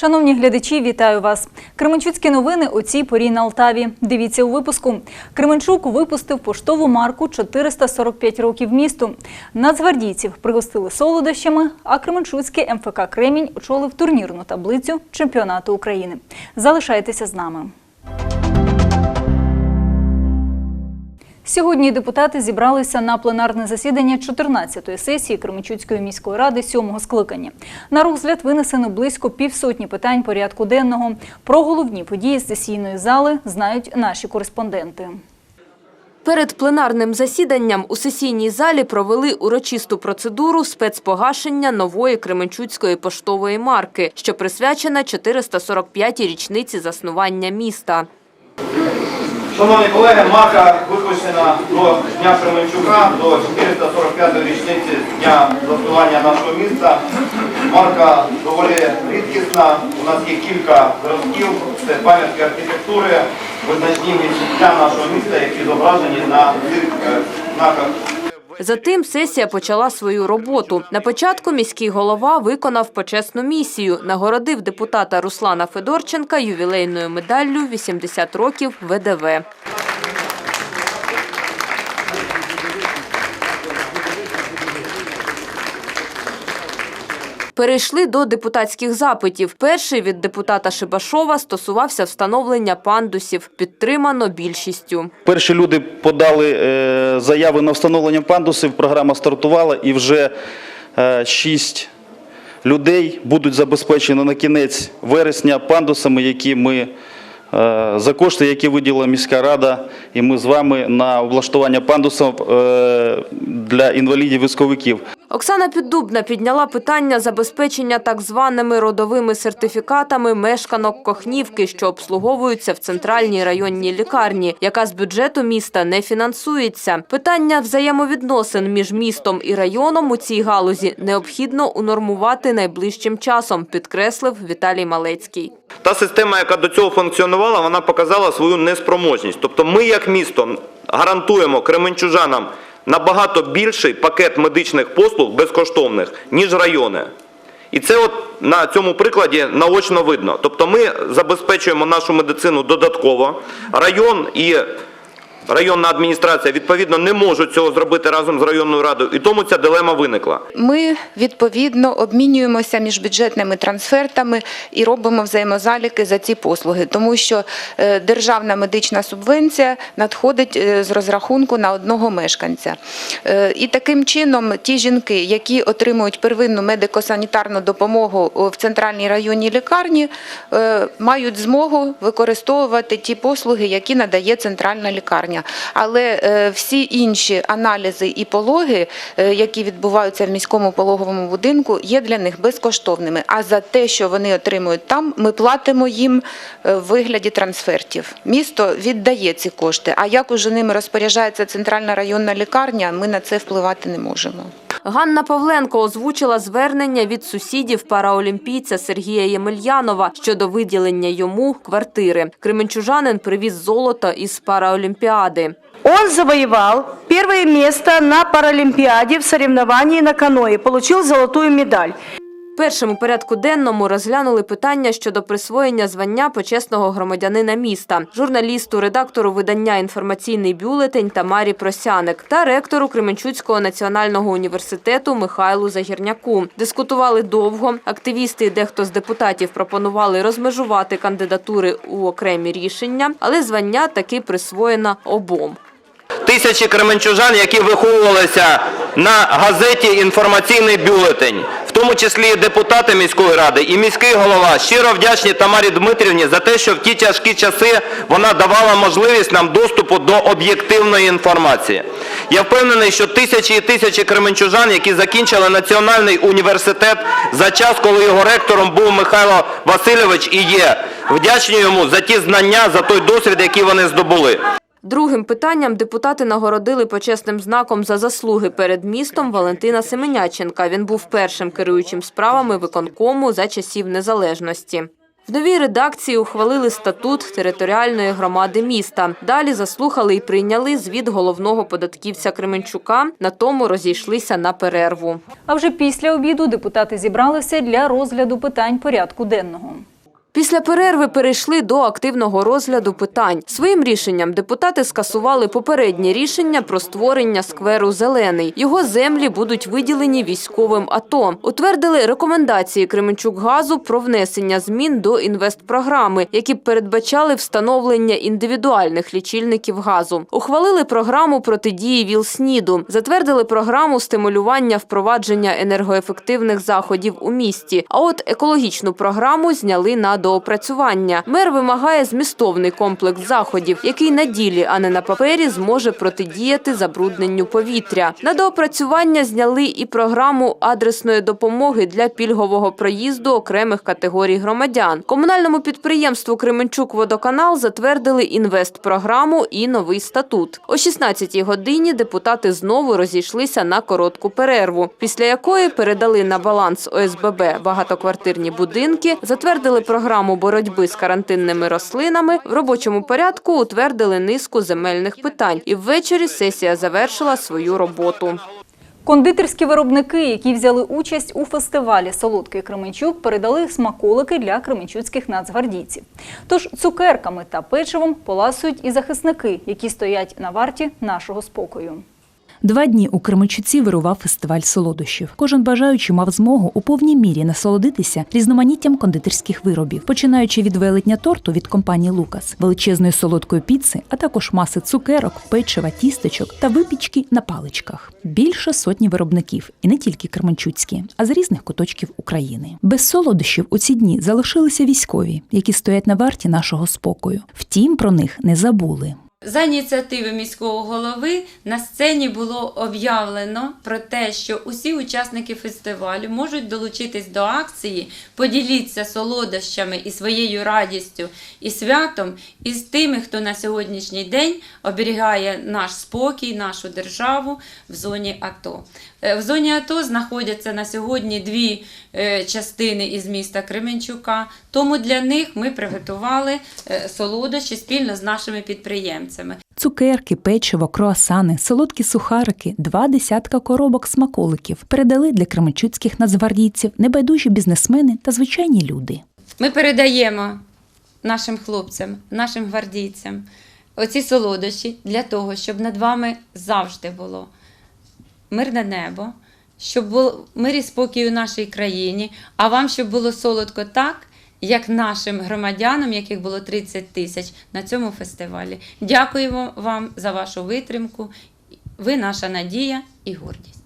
Шановні глядачі, вітаю вас. Кременчуцькі новини у цій порі на Алтаві. Дивіться у випуску. Кременчук випустив поштову марку 445 років місту. Нацгвардійців пригостили солодощами, а Кременчуцький МФК Кремінь очолив турнірну таблицю чемпіонату України. Залишайтеся з нами. Сьогодні депутати зібралися на пленарне засідання 14-ї сесії Кременчуцької міської ради сьомого скликання. На розгляд винесено близько півсотні питань порядку денного. Про головні події сесійної зали знають наші кореспонденти. Перед пленарним засіданням у сесійній залі провели урочисту процедуру спецпогашення нової Кременчуцької поштової марки, що присвячена 445-й річниці заснування міста. Шановні колеги, марка випущена до Дня Кременчука, до 445-ї річниці Дня заснування нашого міста. Марка доволі рідкісна. У нас є кілька зразків, це пам'ятки архітектури, визначні відчуття нашого міста, які зображені на цих е, знаках Затим сесія почала свою роботу. На початку міський голова виконав почесну місію, нагородив депутата Руслана Федорченка ювілейною медаллю «80 років ВДВ». Перейшли до депутатських запитів. Перший від депутата Шибашова стосувався встановлення пандусів. Підтримано більшістю. Перші люди подали е, заяви на встановлення пандусів, програма стартувала і вже е, шість людей будуть забезпечені на кінець вересня пандусами, які ми е, за кошти, які виділила міська рада, і ми з вами на облаштування пандусів для інвалідів військовиків. Оксана Піддубна підняла питання забезпечення так званими родовими сертифікатами мешканок Кохнівки, що обслуговуються в центральній районній лікарні, яка з бюджету міста не фінансується. Питання взаємовідносин між містом і районом у цій галузі необхідно унормувати найближчим часом, підкреслив Віталій Малецький. Та система, яка до цього функціонувала, вона показала свою неспроможність. Тобто ми, як місто, гарантуємо кременчужанам набагато більший пакет медичних послуг безкоштовних, ніж райони. І це от на цьому прикладі наочно видно. Тобто ми забезпечуємо нашу медицину додатково. Район і районна адміністрація відповідно не можуть цього зробити разом з районною радою, і тому ця дилема виникла. Ми відповідно обмінюємося між бюджетними трансфертами і робимо взаємозаліки за ці послуги, тому що е, державна медична субвенція надходить е, з розрахунку на одного мешканця. Е, І таким чином ті жінки, які отримують первинну медико-санітарну допомогу в центральній районній лікарні, мають змогу використовувати ті послуги, які надає центральна лікарня. Але е, всі інші аналізи і пологи, е, які відбуваються в міському пологовому будинку, є для них безкоштовними. А за те, що вони отримують там, ми платимо їм е, в вигляді трансфертів. Місто віддає ці кошти. А як уже ними розпоряджається центральна районна лікарня, ми на це впливати не можемо. Ганна Павленко озвучила звернення від сусідів параолімпійця Сергія Ємельянова щодо виділення йому квартири. Кременчужанин привіз золото із параолімпіади. Он завоевал первое место на Паралимпиаде в соревновании на каное, получил золотую медаль. Першим у порядку денному розглянули питання щодо присвоєння звання почесного громадянина міста, журналісту, редактору видання «Інформаційний бюлетень» Тамарі Просяник та ректору Кременчуцького національного університету Михайлу Загірняку. Дискутували довго. Активісти і дехто з депутатів пропонували розмежувати кандидатури у окремі рішення, але звання таки присвоєно обом. Тисячі кременчужан, які виховувалися на газеті «Інформаційний бюлетень», в тому числі і депутати міської ради і міський голова, щиро вдячні Тамарі Дмитрівні за те, що в ті тяжкі часи вона давала можливість нам доступу до об'єктивної інформації. Я впевнений, що тисячі і тисячі кременчужан, які закінчили національний університет за час, коли його ректором був Михайло Васильович, і є вдячні йому за ті знання, за той досвід, який вони здобули. Другим питанням депутати нагородили почесним знаком за заслуги перед містом Валентина Семеняченка. Він був першим керуючим справами виконкому за часів незалежності. В новій редакції ухвалили статут територіальної громади міста. Далі заслухали і прийняли звіт головного податківця Кременчука. На тому розійшлися на перерву. А вже після обіду депутати зібралися для розгляду питань порядку денного. Після перерви перейшли до активного розгляду питань. Своїм рішенням депутати скасували попереднє рішення про створення скверу «Зелений». Його землі будуть виділені військовим АТО. Утвердили рекомендації Кременчук-Газу про внесення змін до інвестпрограми, які передбачали встановлення індивідуальних лічильників газу. Ухвалили програму протидії ВІЛ-СНІДу. Затвердили програму стимулювання впровадження енергоефективних заходів у місті. А от екологічну програму зняли на доопрацювання. Мер вимагає змістовний комплекс заходів, який на ділі, а не на папері, зможе протидіяти забрудненню повітря. На доопрацювання зняли і програму адресної допомоги для пільгового проїзду окремих категорій громадян. Комунальному підприємству Кременчук-Водоканал затвердили інвестпрограму і новий статут. О 16-й годині депутати знову розійшлися на коротку перерву, після якої передали на баланс ОСББ багатоквартирні будинки, затвердили програму боротьби з карантинними рослинами, в робочому порядку утвердили низку земельних питань. І ввечері сесія завершила свою роботу. Кондитерські виробники, які взяли участь у фестивалі Солодкий Кременчук, передали смаколики для кременчуцьких нацгвардійців. Тож цукерками та печивом поласують і захисники, які стоять на варті нашого спокою. Два дні у Кременчуці вирував фестиваль солодощів. Кожен бажаючий мав змогу у повній мірі насолодитися різноманіттям кондитерських виробів, починаючи від велетня торту від компанії Лукас, величезної солодкої піци, а також маси цукерок, печива, тістечок та випічки на паличках. Більше сотні виробників, і не тільки кременчуцькі, а з різних куточків України. Без солодощів у ці дні залишилися військові, які стоять на варті нашого спокою. Втім, про них не забули. За ініціативи міського голови на сцені було об'явлено про те, що усі учасники фестивалю можуть долучитись до акції, поділіться солодощами і своєю радістю і святом із тими, хто на сьогоднішній день оберігає наш спокій, нашу державу в зоні АТО. Е, В зоні АТО знаходяться на сьогодні дві е, частини із міста Кременчука. Тому для них ми приготували е, солодощі спільно з нашими підприємцями. Цукерки, печиво, круасани, солодкі сухарики, два десятка коробок смаколиків передали для кременчуцьких нацгвардійців небайдужі бізнесмени та звичайні люди. Ми передаємо нашим хлопцям, нашим гвардійцям оці солодощі для того, щоб над вами завжди було мирне небо, щоб був мир і спокій у нашій країні, а вам щоб було солодко так, як нашим громадянам, яких було 30 тисяч на цьому фестивалі. Дякуємо вам за вашу витримку. Ви наша надія і гордість.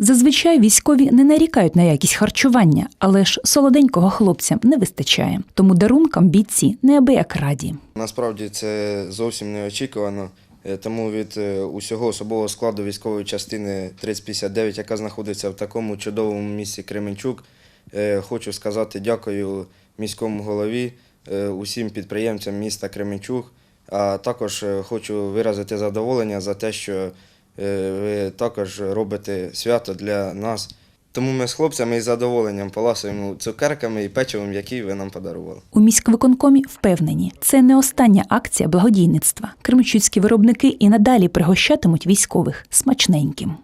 Зазвичай військові не нарікають на якість харчування, але ж солоденького хлопцям не вистачає. Тому дарункам бійці неабияк раді. Насправді це зовсім неочікувано, е, тому від е, усього особового складу військової частини 3059, яка знаходиться в такому чудовому місці Кременчук, е, хочу сказати дякую міському голові, е, усім підприємцям міста Кременчук, а також е, хочу виразити задоволення за те, що е, ви також робите свято для нас. Тому ми з хлопцями із задоволенням поласуємо цукерками і печивом, які ви нам подарували. У міськвиконкомі впевнені, це не остання акція благодійництва. Кременчуцькі виробники і надалі пригощатимуть військових смачненьким.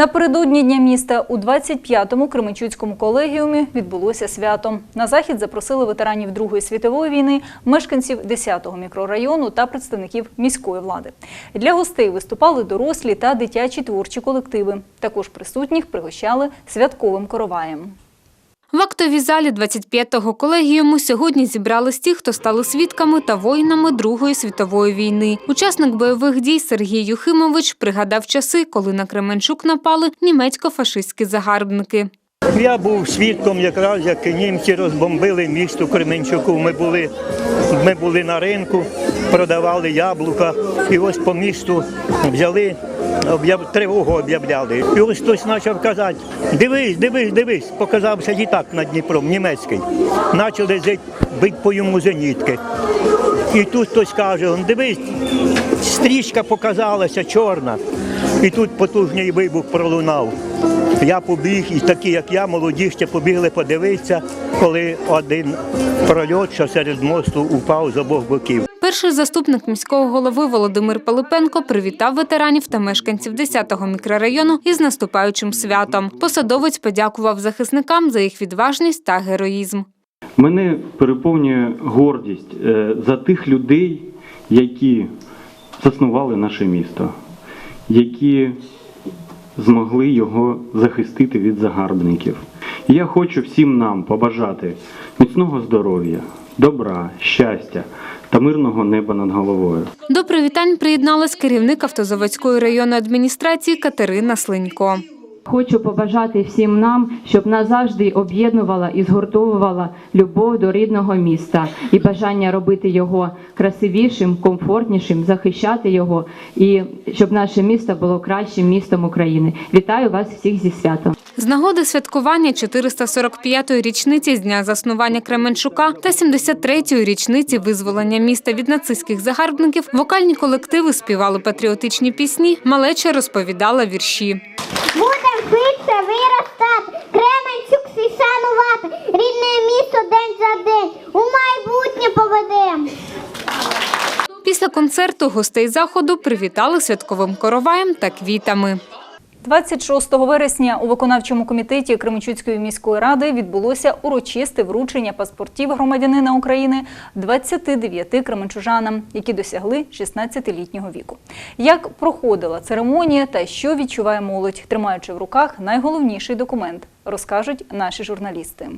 Напередодні Дня міста у 25-му Кременчуцькому колегіумі відбулося свято. На захід запросили ветеранів Другої світової війни, мешканців 10-го мікрорайону та представників міської влади. Для гостей виступали дорослі та дитячі творчі колективи. Також присутніх пригощали святковим короваєм. В актовій залі 25-го колегіуму сьогодні зібрались ті, хто стали свідками та воїнами Другої світової війни. Учасник бойових дій Сергій Юхимович пригадав часи, коли на Кременчук напали німецько-фашистські загарбники. Я був свідком якраз, як німці розбомбили місто Кременчуку. Ми були, ми були на ринку, продавали яблука, і ось по місту взяли, об'яв, тривогу об'являли. І ось хтось почав казати, дивись, дивись, дивись, показався літак над Дніпром, німецький. Почали бити по йому зенітки. І тут хтось каже, дивись, стрічка показалася чорна. І тут потужний вибух пролунав. Я побіг, і такі, як я, молоді, ще побігли подивитися, коли один прольот, що серед мосту упав з обох боків. Перший заступник міського голови Володимир Пилипенко привітав ветеранів та мешканців 10-го мікрорайону із наступаючим святом. Посадовець подякував захисникам за їх відважність та героїзм. Мене переповнює гордість е, за тих людей, які заснували наше місто, які змогли його захистити від загарбників. І я хочу всім нам побажати міцного здоров'я, добра, щастя та мирного неба над головою. До привітань приєдналась керівник автозаводської районної адміністрації Катерина Слинько. Хочу побажати всім нам, щоб нас завжди об'єднувала і згуртовувала любов до рідного міста і бажання робити його красивішим, комфортнішим, захищати його і щоб наше місто було кращим містом України. Вітаю вас всіх зі святом. З нагоди святкування 445-ї річниці з дня заснування Кременчука та 73-ї річниці визволення міста від нацистських загарбників вокальні колективи співали патріотичні пісні, малеча розповідала вірші. Швидше виростати, Кременчук свій шанувати, рідне місто день за день, у майбутнє поведемо. Після концерту гостей заходу привітали святковим короваєм та квітами. 26 вересня у виконавчому комітеті Кременчуцької міської ради відбулося урочисте вручення паспортів громадянина України 29 кременчужанам, які досягли 16-літнього віку. Як проходила церемонія та що відчуває молодь, тримаючи в руках найголовніший документ, розкажуть наші журналісти.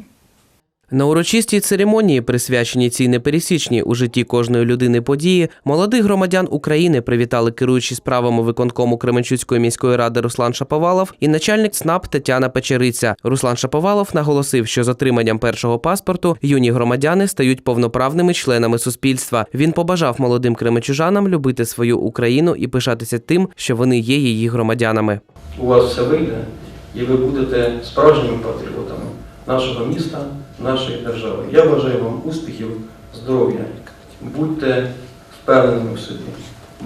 На урочистій церемонії, присвяченій цій непересічній у житті кожної людини події, молодих громадян України привітали керуючі справами виконкому Кременчуцької міської ради Руслан Шаповалов і начальник ЦНАП Тетяна Печериця. Руслан Шаповалов наголосив, що з отриманням першого паспорту юні громадяни стають повноправними членами суспільства. Він побажав молодим кременчужанам любити свою Україну і пишатися тим, що вони є її громадянами. у вас все вийде, і ви будете справжніми патріотами нашого міста, нашої держави. Я бажаю вам успіхів, здоров'я. Будьте впевненими в собі,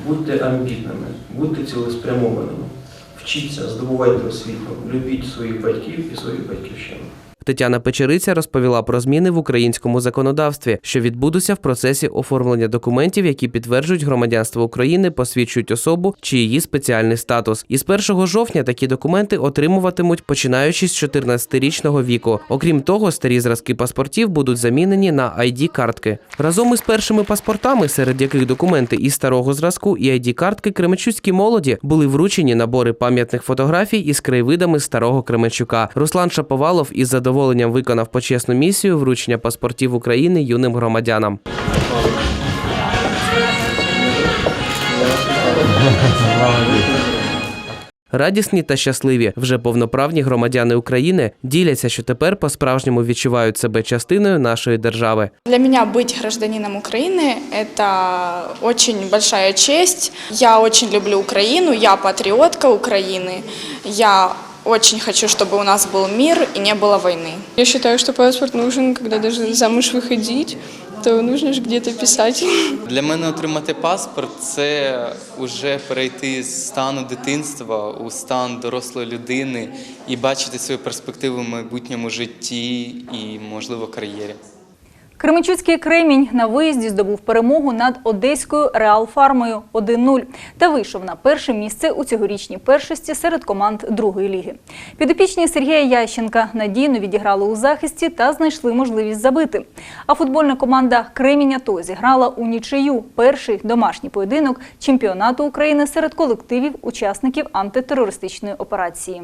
будьте амбітними, будьте цілеспрямованими. Вчіться, здобувайте освіту, любіть своїх батьків і свою батьківщину. Тетяна Печериця розповіла про зміни в українському законодавстві, що відбудуться в процесі оформлення документів, які підтверджують громадянство України, посвідчують особу чи її спеціальний статус. Із 1 жовтня такі документи отримуватимуть починаючи з 14-річного віку. Окрім того, старі зразки паспортів будуть замінені на id картки Разом із першими паспортами, серед яких документи із старого зразку і id картки Кременчуцькій молоді були вручені набори пам'ятних фотографій із краєвидами старого Кременчука. Руслан Шаповалов із задоволенням виконав почесну місію вручення паспортів України юним громадянам. Радісні та щасливі вже повноправні громадяни України діляться, що тепер по-справжньому відчувають себе частиною нашої держави. Для меня быть гражданином Украины – это очень большая честь. Я очень люблю Украину, я патриотка Украины. Я очень хочу, чтобы у нас был мир и не было войны. Я считаю, что паспорт нужен, когда даже замуж выходить, то нужно же где-то писать. Для мене отримати паспорт це вже перейти з стану дитинства у стан дорослої людини і бачити свою перспективу в майбутньому житті і, можливо, кар'єрі. Кременчуцький Кремінь на виїзді здобув перемогу над одеською Реал-Фармою 1-0 та вийшов на перше місце у цьогорічній першості серед команд другої ліги. Підопічні Сергія Ященка надійно відіграли у захисті та знайшли можливість забити. А футбольна команда Кремінь АТО зіграла у нічию перший домашній поєдинок чемпіонату України серед колективів учасників антитерористичної операції.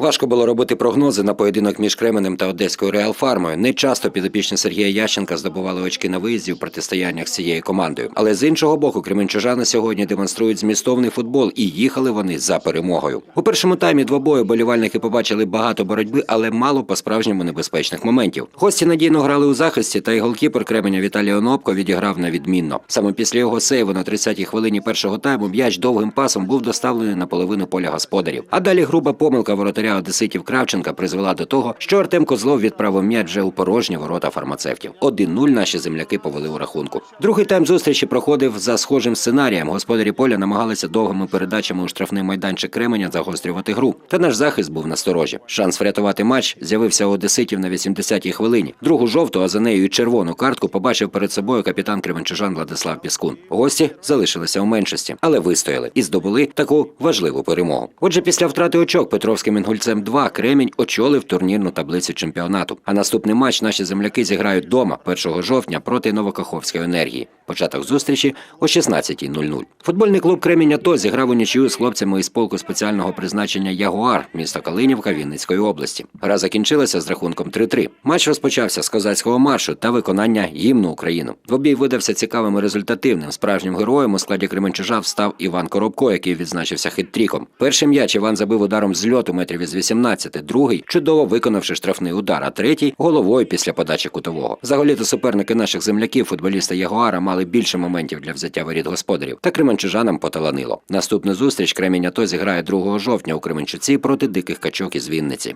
Важко було робити прогнози на поєдинок між Кременем та Одеською Реалфармою. Не часто підопічні Сергія Ященка здобували очки на виїзді в протистояннях з цією командою. Але з іншого боку, кременчужани сьогодні демонструють змістовний футбол і їхали вони за перемогою. У першому таймі двобою болівальники побачили багато боротьби, але мало по-справжньому небезпечних моментів. Гості надійно грали у захисті, та й голкіпер Кременя Віталій Онопко відіграв на відмінно. Саме після його сейву на 30-й хвилині першого тайму м'яч довгим пасом був доставлений на половину поля господарів. А далі груба помилка воротаря одеситів Кравченка призвела до того, що Артем Козлов відправив м'яч вже у порожні ворота фармацевтів. 1-0 наші земляки повели у рахунку. Другий тайм зустрічі проходив за схожим сценарієм. Господарі поля намагалися довгими передачами у штрафний майданчик Кременя загострювати гру. Та наш захист був насторожі. Шанс врятувати матч з'явився у одеситів на 80-й хвилині. Другу жовту, а за нею і червону картку побачив перед собою капітан Кременчужан Владислав Піскун. Гості залишилися у меншості, але вистояли і здобули таку важливу перемогу. Отже, після втрати очок Петровський Мінгуль Кільцем 2 Кремінь очолив турнірну таблицю чемпіонату. А наступний матч наші земляки зіграють дома 1 жовтня проти Новокаховської енергії. Початок зустрічі о 16.00. Футбольний клуб Кремінь АТО зіграв у нічию з хлопцями із полку спеціального призначення Ягуар міста Калинівка Вінницької області. Гра закінчилася з рахунком 3-3. Матч розпочався з козацького маршу та виконання гімну Україну. Двобій видався цікавим і результативним. Справжнім героєм у складі Кременчужа став Іван Коробко, який відзначився хит-тріком. Перший м'яч Іван забив ударом з льоту метрів із 18, другий чудово виконавши штрафний удар, а третій головою після подачі кутового. Взагалі-то суперники наших земляків, футболіста Ягуара, мали більше моментів для взяття воріт господарів. Та кременчужанам поталанило. Наступну зустріч Кремінь АТО зіграє 2 жовтня у Кременчуці проти диких качок із Вінниці.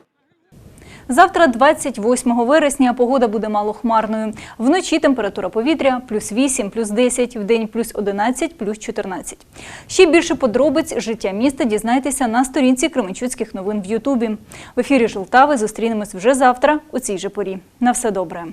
Завтра, 28 вересня, погода буде малохмарною. Вночі температура повітря плюс 8, плюс 10, вдень плюс 11, плюс 14. Ще більше подробиць життя міста дізнайтеся на сторінці Кременчуцьких новин в Ютубі. В ефірі Жолтави зустрінемось вже завтра у цій же порі. На все добре.